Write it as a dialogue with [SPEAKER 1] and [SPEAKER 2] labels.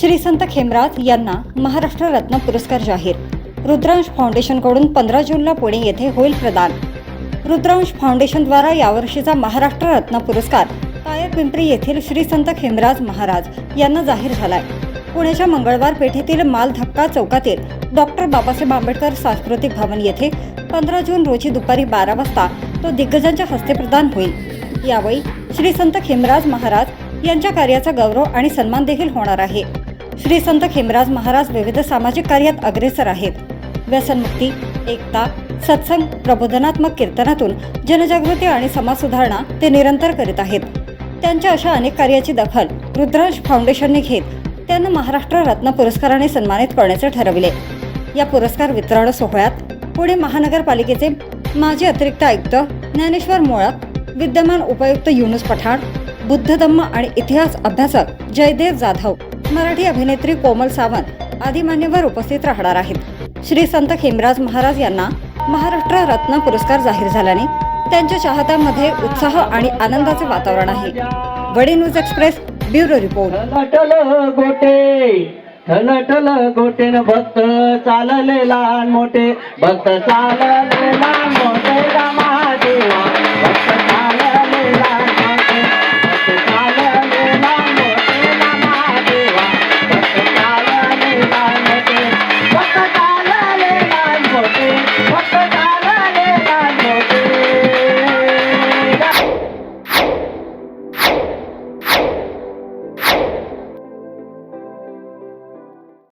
[SPEAKER 1] श्री संत खेमराज यांना महाराष्ट्र रत्न पुरस्कार जाहीर. रुद्रांश फाउंडेशनकडून पंधरा जूनला पुणे येथे होईल प्रदान. रुद्रांश फाउंडेशनद्वारा यावर्षीचा महाराष्ट्र रत्न पुरस्कार कायर पिंपरी येथील श्री संत खेमराज महाराज यांना जाहीर झालाय. पुण्याच्या मंगळवार पेठेतील माल धक्का चौकातील डॉक्टर बाबासाहेब आंबेडकर सांस्कृतिक भवन येथे पंधरा जून रोजी दुपारी बारा वाजता तो दिग्गजांच्या हस्ते प्रदान होईल. यावेळी श्री संत खेमराज महाराज यांच्या कार्याचा गौरव आणि सन्मान देखील होणार आहे. श्री संत खेमराज महाराज विविध सामाजिक कार्यात अग्रेसर आहेत. व्यसनमुक्ती एकता सत्संग प्रबोधनात्मक कीर्तनातून जनजागृती आणि समाज सुधारणा ते निरंतर करीत आहेत. त्यांच्या अशा अनेक कार्याची दखल रुद्रांश फाउंडेशनने घेत त्यांना महाराष्ट्र रत्न पुरस्काराने सन्मानित करण्याचे ठरविले. या पुरस्कार वितरण सोहळ्यात पुणे महानगरपालिकेचे माजी अतिरिक्त आयुक्त ज्ञानेश्वर मोळक विद्यमान उपायुक्त युनुस पठाण बुद्ध धम्म आणि इतिहास अभ्यासक जयदेव जाधव मराठी अभिनेत्री कोमल सावंत आदी मान्यवर उपस्थित राहणार आहेत. श्री संत खेमराज महाराज यांना महाराष्ट्र रत्न पुरस्कार जाहीर झाल्याने त्यांच्या चाहत्यांमध्ये उत्साह आणि आनंदाचे वातावरण आहे. वडे न्यूज एक्सप्रेस ब्युरो रिपोर्ट.
[SPEAKER 2] गोटे गोटे भक्त चालले लहान मोठे भक्त चालले लहान मोठे.